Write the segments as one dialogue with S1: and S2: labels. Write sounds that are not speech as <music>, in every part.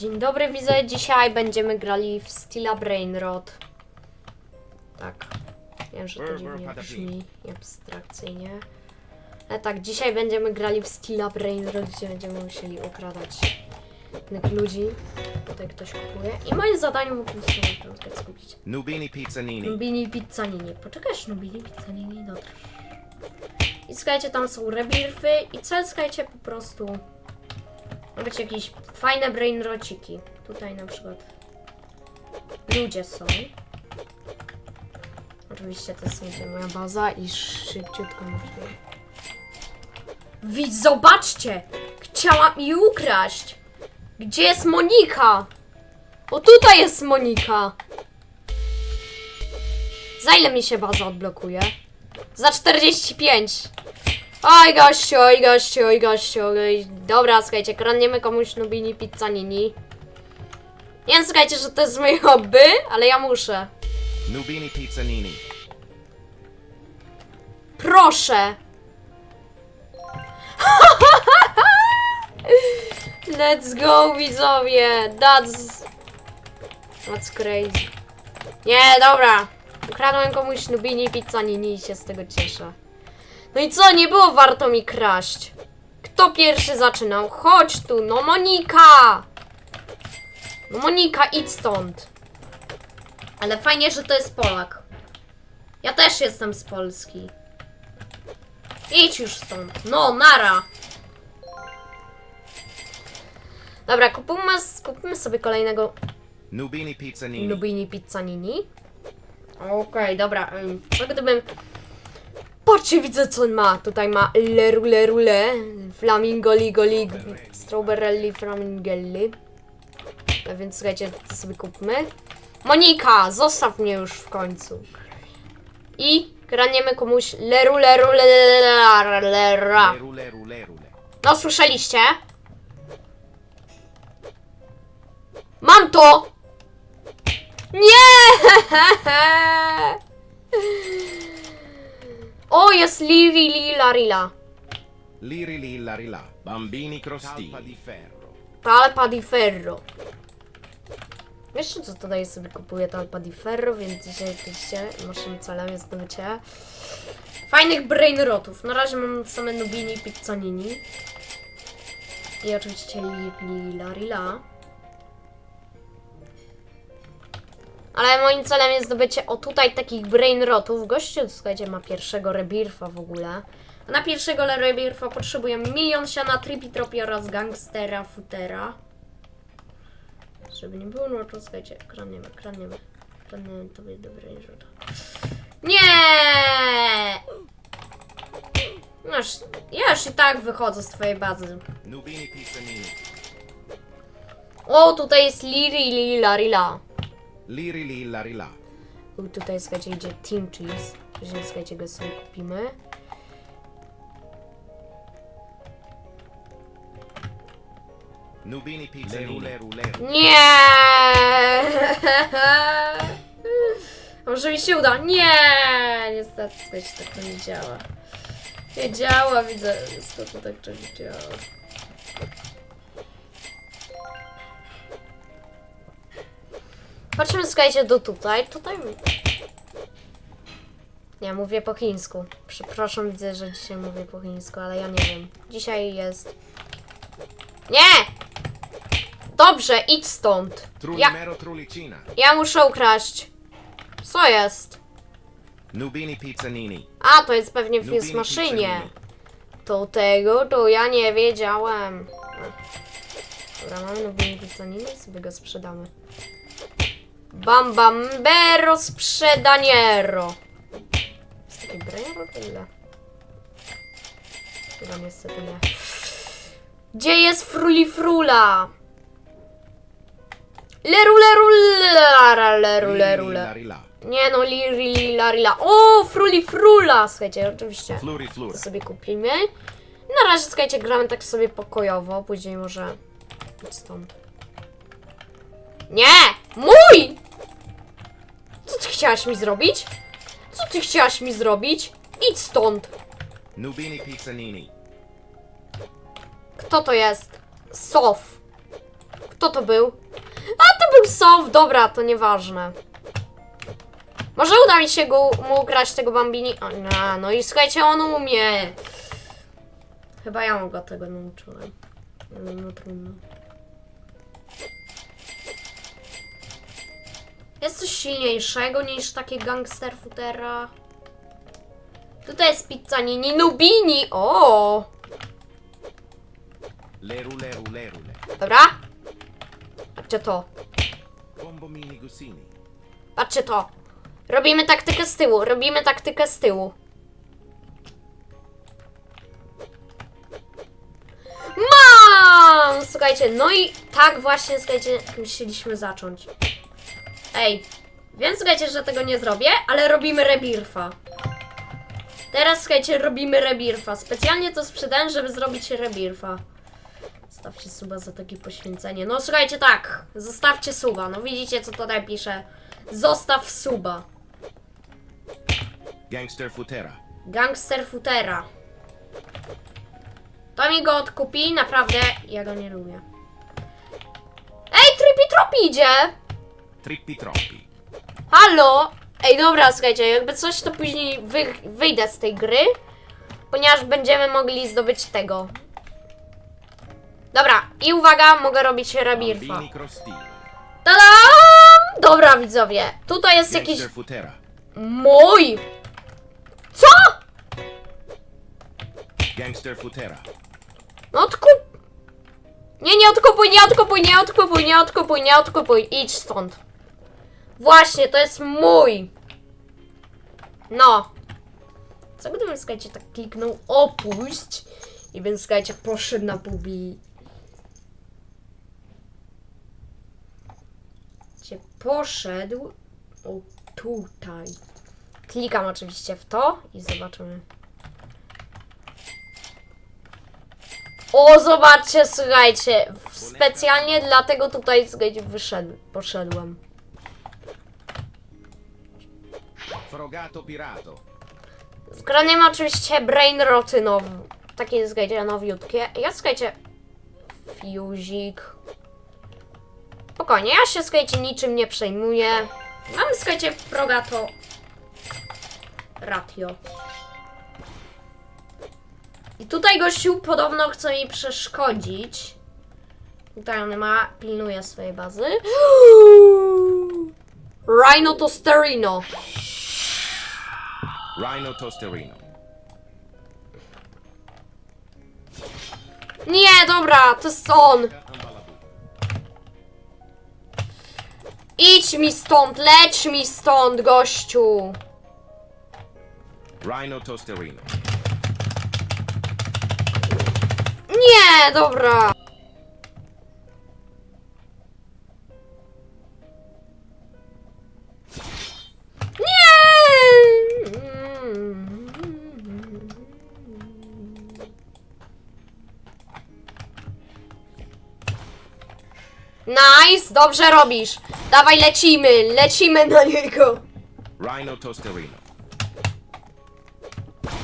S1: Dzień dobry, widzę. Dzisiaj będziemy grali w Stila Brainrod. Tak. Wiem, że to dziwnie brzmi i abstrakcyjnie. Ale tak, dzisiaj będziemy grali w Stila Brainrod, gdzie będziemy musieli okradać innych ludzi. Tutaj ktoś kupuje. I moim zadaniem po prostu piątkę skupić.
S2: Nubini Pizzanini.
S1: Nubini Pizzanini. Poczekasz, Nubini Pizzanini? Dobra. I słuchajcie, tam są rebirfy i cel, słuchajcie, po prostu ma być jakieś fajne brainrociki. Tutaj na przykład ludzie są. Oczywiście to jest moja baza i szybciutko muszę. Widz, zobaczcie! Chciała mi ukraść! Gdzie jest Monika? O tutaj jest Monika! Za ile mi się baza odblokuje? Za 45. Oj gościu, oj gościu, oj gościu. Oj. Dobra, słuchajcie, kradniemy komuś Nubini Pizzanini. Nie wiem, słuchajcie, że to jest moje hobby, ale ja muszę.
S2: Nubini Pizzanini.
S1: Proszę! <laughs> Let's go, widzowie! That's... That's crazy. Nie, dobra. Ukradłem komuś Nubini Pizzanini i się z tego cieszę. No i co, nie było warto mi kraść. Kto pierwszy zaczynał? Chodź tu, no Monika! No Monika, idź stąd. Ale fajnie, że to jest Polak. Ja też jestem z Polski. Idź już stąd. No, nara. Dobra, kupimy sobie kolejnego
S2: Nubini Pizzanini.
S1: Lubini Pizzanini. Okej, dobra. ym, Co gdybym... Patrzcie, widzę co on ma. Tutaj ma leru leru le, flamingo ligo lig, strawberry flamingelli. A więc słuchajcie, to sobie kupmy. Monika, zostaw mnie już w końcu. I graniemy komuś leru leru le, le, le, le, ra.
S2: Leru, leru, leru, le.
S1: No słyszeliście? Mam to! Nie! <laughs> O, jest Livi Lila Rila.
S2: Liri li la rila. Bambini crostini. Talpa di ferro.
S1: Talpa di Ferro. Wiesz co tutaj sobie kupuję Talpa di Ferro, więc dzisiaj oczywiście naszym celem jest zdobycie fajnych brainrotów. Na razie mam same Nubini Pizzanini. I oczywiście Lila Ale moim celem jest zdobycie o tutaj takich brainrotów. Gościu, słuchajcie, ma pierwszego rebirfa w ogóle. A na pierwszego rebirfa potrzebujemy milion siana, tripitropi oraz gangstera, futera. Żeby nie było, no to słuchajcie, kradniemy, kradniemy. Kradniemy to będzie dobre rzut. Nie! No już, ja już i tak wychodzę z twojej bazy. O, tutaj jest Liri Lila Rila.
S2: Liri li la rila.
S1: U, Tutaj, słuchajcie, idzie Team Cheese. Później, słuchajcie, go sobie kupimy.
S2: Nubini Pizzanini. Leru, leru, leru.
S1: Nie! <laughs> Może mi się uda. Nie! Niestety, słuchajcie, tak to nie działa. Nie działa, widzę. Niestety tak to nie działa. Patrzymy, słuchajcie, do tutaj. Tutaj... Ja mówię po chińsku. Przepraszam, widzę, że dzisiaj mówię po chińsku, ale ja nie wiem. Dzisiaj jest... Nie! Dobrze, idź stąd. Ja, ja muszę ukraść. Co jest?
S2: Nubini Pizzanini.
S1: A, to jest pewnie w
S2: Nubini
S1: maszynie. To tego to ja nie wiedziałem. Dobra, mamy Nubini Pizzanini i sobie go sprzedamy. Bam bambero sprzedaniero. Jest taki brero czy ile? Chyba niestety nie. Gdzie jest frulifrula? Leru leru lara, leru leru le. Nie no, liri lila rila. O, frulifrula! Słuchajcie, oczywiście.
S2: Fluri flura.
S1: To sobie kupimy. Na razie, słuchajcie, gramy tak sobie pokojowo. Później może... Stąd. Nie! Mój! Co ty chciałaś mi zrobić? Co ty chciałaś mi zrobić? Idź stąd!
S2: Nubini Pizzanini.
S1: Kto to jest? Sof. Kto to był? A, to był Sow, dobra, to nieważne. Może uda mi się go, mu ukraść tego Bambini? O, no i słuchajcie, on umie. Chyba ja mu go tego nauczyłem. No trudno. Jest coś silniejszego niż takie gangster futera. Tutaj jest pizza Nini Nubini. O!
S2: Leru leru lerule.
S1: Dobra. Patrzcie to.
S2: Bombomini gusini.
S1: Patrzcie to. Robimy taktykę z tyłu. Robimy taktykę z tyłu. Mam! Słuchajcie, no i tak właśnie, słuchajcie, musieliśmy zacząć. Ej, wiem, słuchajcie, że tego nie zrobię, ale robimy rebirfa. Teraz, słuchajcie, robimy rebirfa. Specjalnie to sprzedałem, żeby zrobić rebirfa. Zostawcie suba za takie poświęcenie. No słuchajcie, tak. Zostawcie suba. No widzicie, co tutaj pisze. Zostaw suba.
S2: Gangster futera.
S1: Gangster futera. To mi go odkupi, naprawdę. Ja go nie lubię. Ej, Trippy Trop idzie!
S2: Trippi troppi.
S1: Halo! Ej, dobra, słuchajcie, jakby coś, to później wy, wyjdę z tej gry, ponieważ będziemy mogli zdobyć tego. Dobra, i uwaga, mogę robić
S2: crostini.
S1: Tadam! Dobra, widzowie, tutaj jest jakiś mój! Co?
S2: Gangster futera.
S1: No odkup... Nie, nie odkupuj, nie odkupuj, nie odkupuj, nie odkupuj, nie odkupuj. Idź stąd. Właśnie, to jest mój. No. Co gdybym, słuchajcie, tak kliknął opuść i bym, słuchajcie, poszedł na bubi. Cię poszedł. O, tutaj. Klikam oczywiście w to i zobaczymy. O, zobaczcie, słuchajcie. Specjalnie dlatego tutaj słuchajcie, wyszedł, poszedłem.
S2: Frogato pirato.
S1: Skradniemy oczywiście brain roty now. Takie, słuchajcie, nowiutkie. Ja, słuchajcie, fuzik. Spokojnie, ja się, słuchajcie, niczym nie przejmuję. Mamy, słuchajcie, frogato ratio. I tutaj gościu podobno chce mi przeszkodzić. Tutaj on ma, pilnuje swojej bazy. <gasps> Rhino to sterino.
S2: Rhino tosterino.
S1: Nie, dobra, to jest on. Idź mi stąd, leć mi stąd, gościu.
S2: Rhino tosterino.
S1: Nie, dobra. Dobrze robisz. Dawaj, lecimy, lecimy na niego.
S2: Rhino tosterino.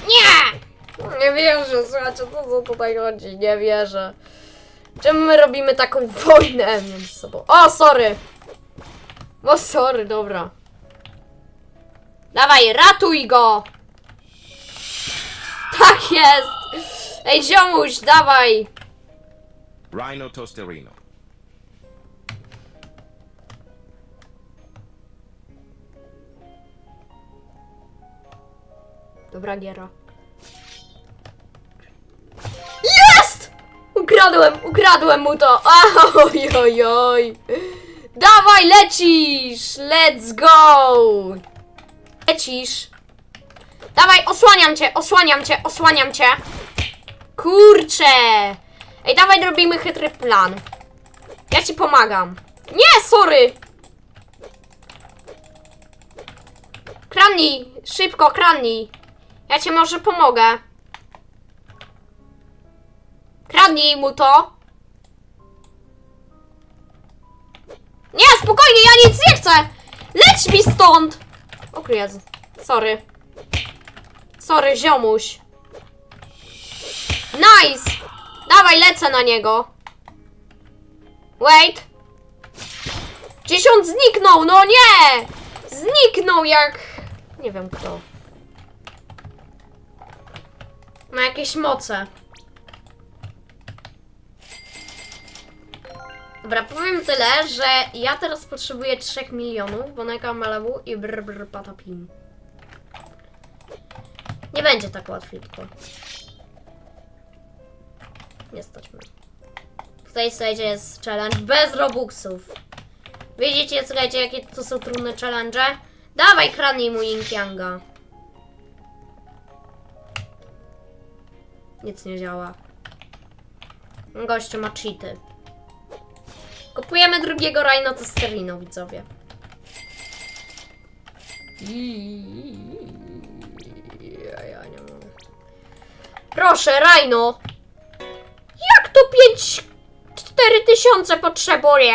S1: Nie! Nie wierzę, słuchajcie, co co tutaj chodzi? Nie wierzę. Czemu my robimy taką wojnę między sobą? O, sorry! O, sorry, dobra. Dawaj, ratuj go! Tak jest! Ej, ziomuś, dawaj!
S2: Rhino tosterino.
S1: Dobra giera. Jest! Ukradłem, ukradłem mu to. <laughs> Oj, oj, oj. Dawaj, lecisz! Let's go! Lecisz. Dawaj, osłaniam cię, osłaniam cię, osłaniam cię. Kurczę! Ej, dawaj, robimy chytry plan. Ja ci pomagam. Nie, sorry! Kradnij, szybko, kradnij. Ja ci może pomogę. Kradnij mu to. Nie, spokojnie, ja nic nie chcę. Leć mi stąd. O Jezu. Sorry. Sorry, ziomuś. Nice. Dawaj, lecę na niego. Wait! Gdzieś on zniknął, no nie! Zniknął jak... Nie wiem kto. Ma jakieś moce. Dobra, powiem tyle, że ja teraz potrzebuję 3 milionów, bo na Malibu i brr brr patapim. Nie będzie tak łatwiutko. Nie stać mnie. Tutaj słuchajcie jest challenge bez robuxów. Widzicie słuchajcie jakie to są trudne challenge? Dawaj kradnij mu Yin Yanga. Nic nie działa. Gościu ma cheaty. Kupujemy drugiego Rhino Testerino, widzowie. Ja, ja nie mogę. Proszę, Rhino! Jak to 5... 4 tysiące potrzebuję?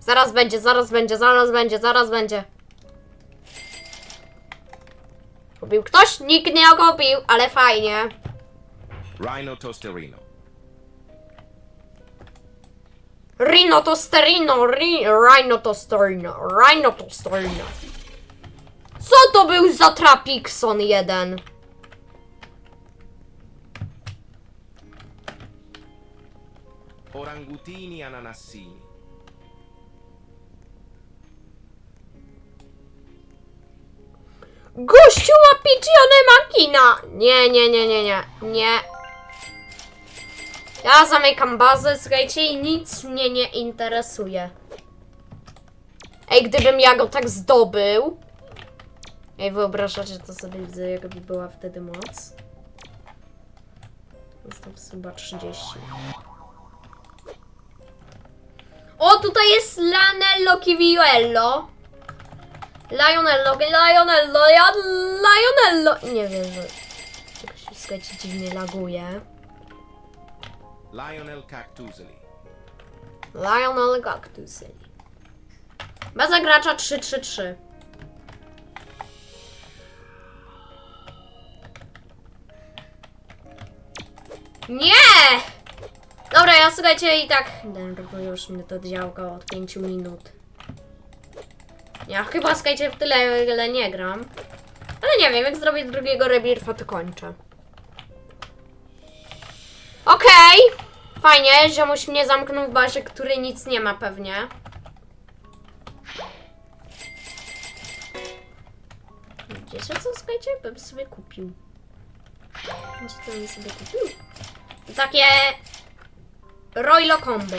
S1: Zaraz będzie, zaraz będzie, zaraz będzie, zaraz będzie. Kupił ktoś? Nikt nie kupił, ale fajnie.
S2: Rhino Tosterino.
S1: Rino to sterino, ri, Rhino to sterino, Rhino to sterino. Co to był za Trapikson jeden?
S2: Orangutini ananassini.
S1: Gościu ma piccione makina! Nie, nie, nie, nie, nie, nie. Ja zamykam bazę, słuchajcie, i nic mnie nie interesuje. Ej, gdybym ja go tak zdobył... Ej, wyobrażacie to sobie, widzę, jaka by była wtedy moc? Tam chyba 30. O, tutaj jest Lanello Kiviuello. Lionello, Lionello, ja, Lionello. Nie wiem, że słuchajcie dziwnie laguje.
S2: Lionel Cactuseli.
S1: Lionel Cactusy. Baza gracza 3-3-3. Nie! Dobra, ja słuchajcie i tak denerwuję już mnie to działka od 5 minut. Ja chyba słuchajcie w tyle ile nie gram. Ale nie wiem, jak zrobię drugiego rebirfa, to kończę. Okej. Fajnie, ziomuś mnie zamknął w bazie, który nic nie ma pewnie. Wiecie co, słuchajcie? Bym sobie kupił. Gdzie to bym sobie kupił? Takie... Roylo Combo.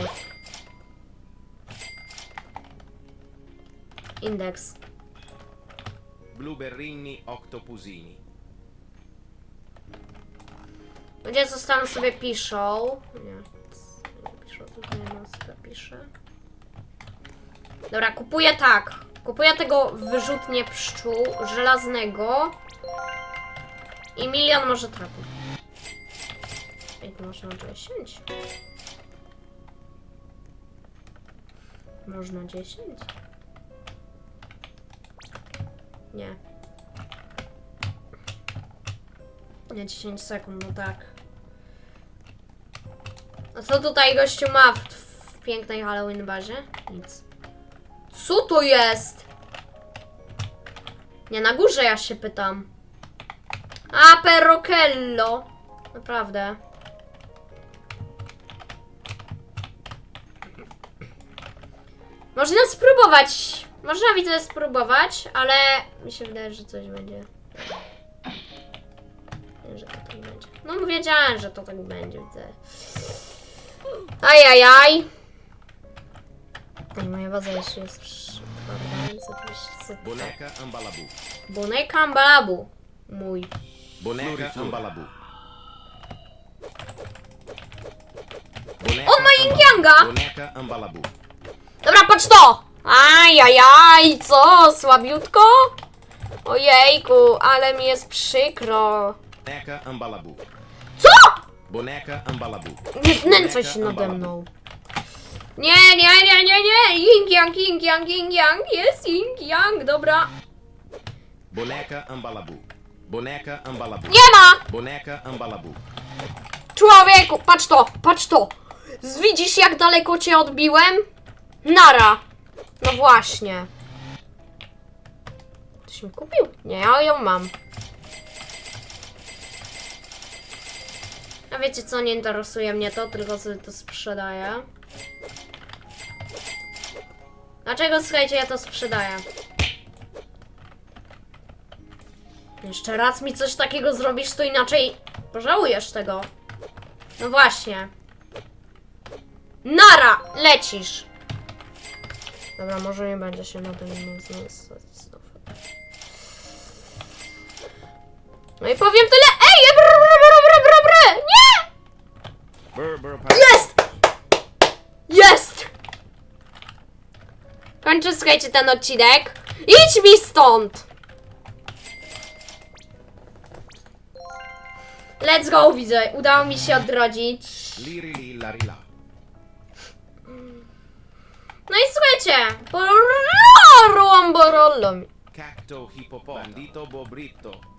S1: Indeks.
S2: Blueberrini Octopusini.
S1: Ludzie co tam sobie piszą. Nie, nie piszą, tutaj maska pisze. Dobra, kupuję tak. Kupuję tego wyrzutnie pszczół żelaznego. I milion może trapów. Ej, to można 10. Można 10? Nie. Nie, 10 sekund, no tak. A co tutaj gościu ma w, w pięknej Halloween bazie? Nic. Co to jest? Nie, na górze ja się pytam. A, Perrokello. Naprawdę. Można spróbować. Można widzę spróbować, ale mi się wydaje, że coś będzie. Że to tak będzie. No wiedziałem, że to tak będzie, widzę. Ajajaj. Ej, moja baza jeszcze jest.
S2: Boneca Ambalabu.
S1: Boneka Ambalabu. Mój.
S2: Boneca Ambalabu.
S1: On ma Yin Yanga!
S2: Ambalabu. Boneca Ambalabu.
S1: Dobra, patrz to! Ajajaj, co? Słabiutko? Ojejku, ale mi jest przykro.
S2: Boneca Ambalabu. Boneca Ambalabu.
S1: Nie znęcaj się nade mną. Nie, nie, nie, nie, nie! Ying Yang, Ying Yang, Ying Yang, jest Ying Yang, dobra.
S2: Boneca Ambalabu. Boneca Ambalabu.
S1: Nie ma!
S2: Boneca Ambalabu.
S1: Człowieku, patrz to, patrz to! Widzisz jak daleko cię odbiłem? Nara! No właśnie. Ktoś mi kupił? Nie, ja ją mam. A wiecie co, nie interesuje mnie to, tylko sobie to sprzedaję. Dlaczego, słuchajcie, ja to sprzedaję? Jeszcze raz mi coś takiego zrobisz, to inaczej pożałujesz tego. No właśnie. Nara! Lecisz! Dobra, może nie będzie się na tym znaleźć. No i powiem tyle. Ej! Br, br, br, br, br, br. Nie!
S2: Brr, brr, pa-
S1: Jest! Jest! Kończę, słuchajcie, ten odcinek. Idź mi stąd! Let's go, widzę. Udało mi się odrodzić. No i słuchajcie.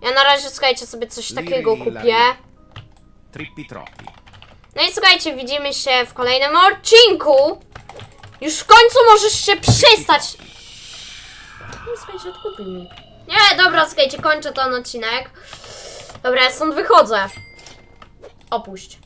S1: Ja na razie, słuchajcie, sobie coś takiego kupię.
S2: Trippi troppi.
S1: No i słuchajcie, widzimy się w kolejnym odcinku. Już w końcu możesz się przestać. No słuchajcie, odkupił mi. Nie, dobra, słuchajcie, kończę ten odcinek. Dobra, ja stąd wychodzę. Opuść.